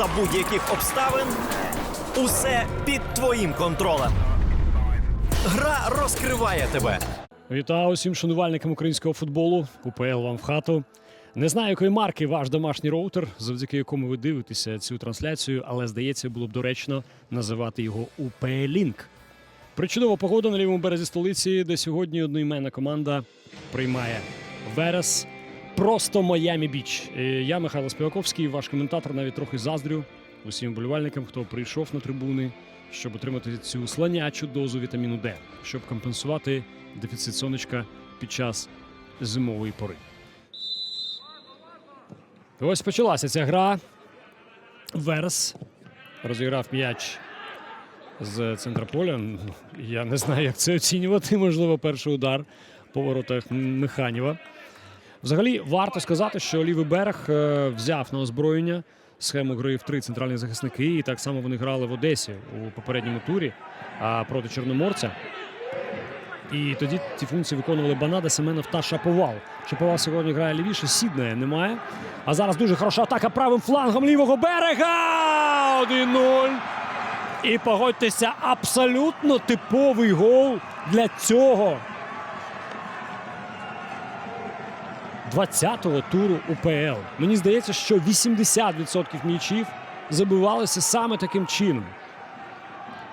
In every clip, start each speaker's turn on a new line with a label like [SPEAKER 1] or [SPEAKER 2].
[SPEAKER 1] за будь-яких обставин. Усе під твоїм контролем. Гра розкриває тебе.
[SPEAKER 2] Вітаю усім шанувальникам українського футболу. УПЛ вам в хату. Не знаю, якої марки ваш домашній роутер, завдяки якому ви дивитеся цю трансляцію, але здається, було б доречно називати його УПЛінк. Причудова погода на лівому березі столиці, де сьогодні одноіменна команда приймає Верес. Просто Майамі Біч. Е, Я Михайло Співаковський, ваш коментатор, навіть трохи заздрю усім вболівальникам, хто прийшов на трибуни, щоб отримати цю слонячу дозу вітаміну Д, щоб компенсувати дефіцит сонечка під час зимової пори. Ось почалася ця гра. Верес розіграв м'яч з центра поля. Я не знаю, як це оцінювати. Можливо, перший удар по воротах Механіва. Взагалі, варто сказати, що лівий берег е, взяв на озброєння схему гри в три центральні захисники. І так само вони грали в Одесі у попередньому турі проти Чорноморця. І тоді ці функції виконували Банада, Семенов та Шаповал. Шаповал сьогодні грає лівіше, Сіднея немає. А зараз дуже хороша атака правим флангом лівого берега. 1-0. І погодьтеся, абсолютно типовий гол для цього 20-го туру УПЛ. Мені здається, що 80% м'ячів забивалися саме таким чином.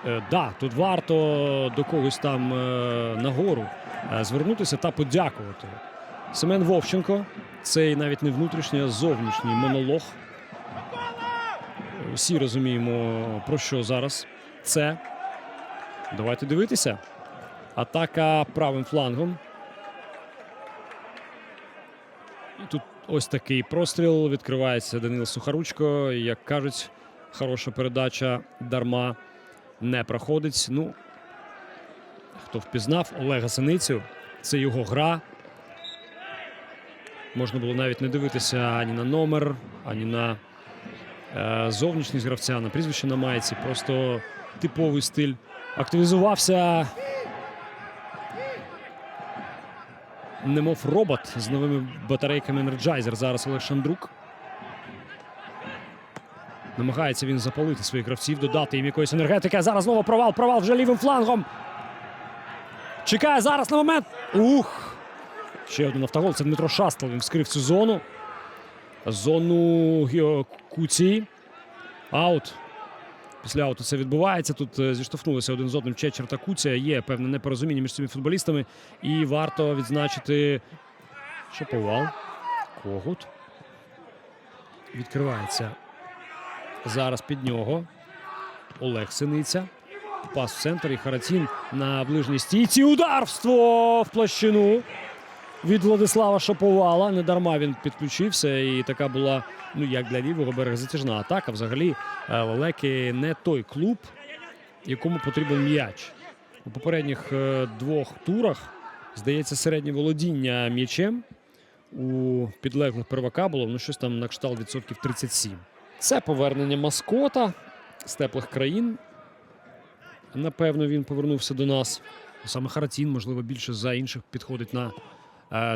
[SPEAKER 2] Е, да, тут варто до когось там е, нагору е, звернутися та подякувати. Семен Вовченко, цей навіть не внутрішній, а зовнішній монолог. Всі розуміємо, про що зараз це. Давайте дивитися. Атака правим флангом. І тут ось такий простріл. Відкривається Данило Сухаручко. Як кажуть, хороша передача дарма не проходить. Ну, хто впізнав Олега Синицю, це його гра. Можна було навіть не дивитися ані на номер, ані на е, зовнішність гравця, на прізвище на майці. Просто типовий стиль. Активізувався. Немов робот з новими батарейками Energizer. Зараз Олег Шандрук. Намагається він запалити своїх гравців, додати їм якоїсь енергетики. А Зараз знову провал, провал вже лівим флангом. Чекає зараз на момент. Ух! Ще один автогол. Це Дмитро Шастал. Він вскрив цю зону. Зону Куці. Аут. Після ауту це відбувається. Тут е, зіштовхнулися один з одним Чечер та Куця. Є певне непорозуміння між цими футболістами. І варто відзначити Шаповал. Когут. Відкривається зараз під нього. Олег Синиця. Пас в центр і Харатін на ближній стійці. Ударство в площину від Владислава Шаповала. Недарма він підключився. І така була, ну як для лівого берега, затяжна атака. Взагалі, е, Лелеки не той клуб, якому потрібен м'яч. У попередніх е, двох турах, здається, середнє володіння м'ячем у підлеглих первака було ну щось там на кшталт відсотків 37. Це повернення маскота з теплих країн. Напевно, він повернувся до нас. Саме Харатін, можливо, більше за інших підходить на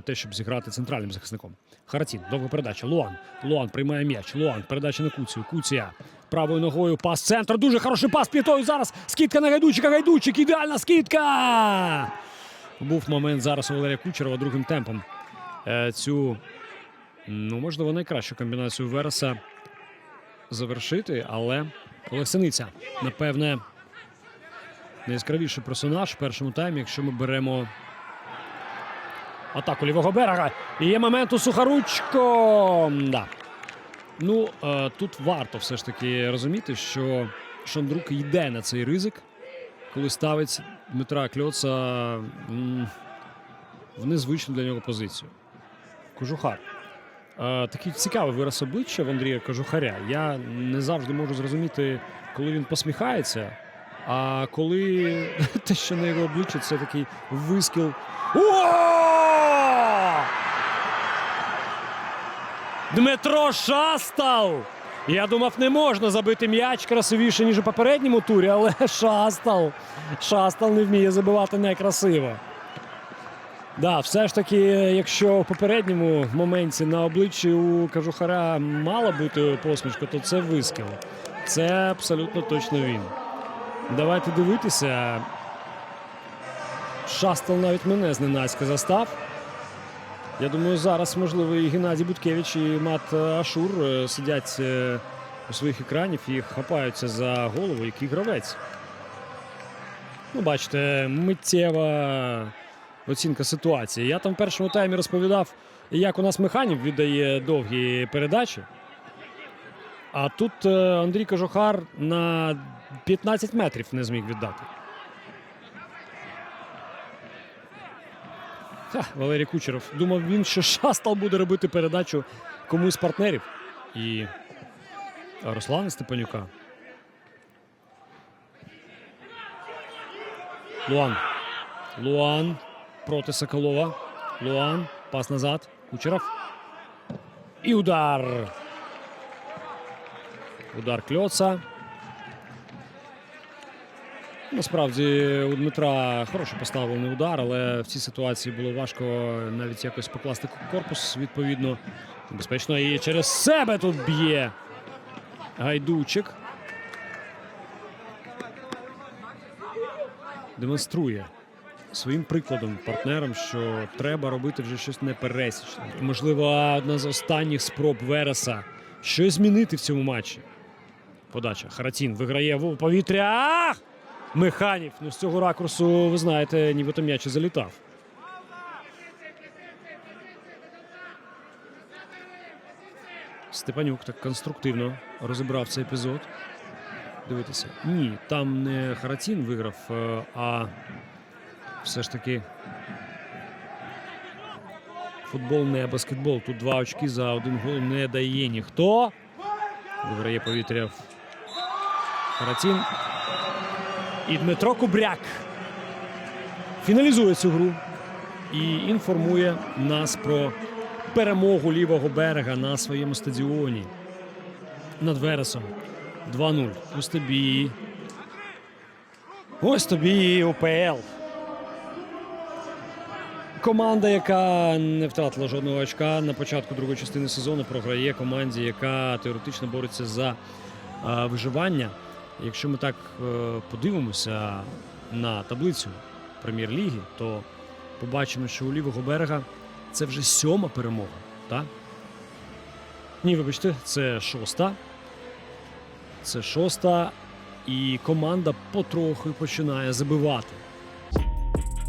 [SPEAKER 2] те, щоб зіграти центральним захисником. Харатін, довга передача. Луан. Луан приймає м'яч. Луан. Передача на Куцію. Куція. Правою ногою пас центр. Дуже хороший пас п'ятою. Зараз скидка на гайдучика. Гайдучик. Ідеальна скидка. Був момент зараз у Валерія Кучерова другим темпом. Е, цю, ну, можливо, найкращу комбінацію Вереса завершити, але Олексиниця, напевне, найяскравіший персонаж в першому таймі, якщо ми беремо атаку лівого берега. І є момент у Сухаручко. Да. Ну, е, тут варто все ж таки розуміти, що Шандрук йде на цей ризик, коли ставить Дмитра Кльоца в незвичну для нього позицію. Кожухар. Е, такий цікавий вираз обличчя в Андрія Кожухаря. Я не завжди можу зрозуміти, коли він посміхається, а коли те, що на його обличчі, це такий вискіл. О! Дмитро Шастал! Я думав, не можна забити м'яч красивіше, ніж у попередньому турі, але Шастал. Шастал не вміє забивати некрасиво. Да, все ж таки, якщо в попередньому моменті на обличчі у Кажухара мала бути посмішка, то це вискав. Це абсолютно точно він. Давайте дивитися. Шастал навіть мене зненацька застав. Я думаю, зараз, можливо, і Геннадій Буткевич, і Мат Ашур е, сидять е, у своїх екранів і хапаються за голову, який гравець. Ну, бачите, миттєва оцінка ситуації. Я там в першому таймі розповідав, як у нас механік віддає довгі передачі. А тут е, Андрій Кожухар на 15 метрів не зміг віддати. Ха, Валерій Кучеров. Думав він, що Шастал буде робити передачу комусь з партнерів. І Руслана Степанюка. Луан. Луан проти Соколова. Луан. Пас назад. Кучеров. І удар. Удар Кльоца. Насправді у Дмитра хороший поставлений удар, але в цій ситуації було важко навіть якось покласти корпус відповідно. Безпечно і через себе тут б'є Гайдучик. Демонструє своїм прикладом партнерам, що треба робити вже щось непересічне. Можливо, одна з останніх спроб Вереса щось змінити в цьому матчі. Подача. Харатін виграє в повітря. Механів. Ну, з цього ракурсу, ви знаєте, нібито м'яч залітав. Степанюк так конструктивно розібрав цей епізод. Дивитися. Ні, там не Харатін виграв, е, а все ж таки футбол не баскетбол. Тут два очки за один гол не дає ніхто. Виграє повітря Харатін. І Дмитро Кубряк фіналізує цю гру і інформує нас про перемогу лівого берега на своєму стадіоні над Вересом. 2-0. Ось тобі. Ось тобі УПЛ. Команда, яка не втратила жодного очка на початку другої частини сезону, програє команді, яка теоретично бореться за виживання. Якщо ми так е, подивимося на таблицю прем'єр-ліги, то побачимо, що у лівого берега це вже сьома перемога. Так? Ні, вибачте, це шоста. Це шоста. І команда потроху починає забивати.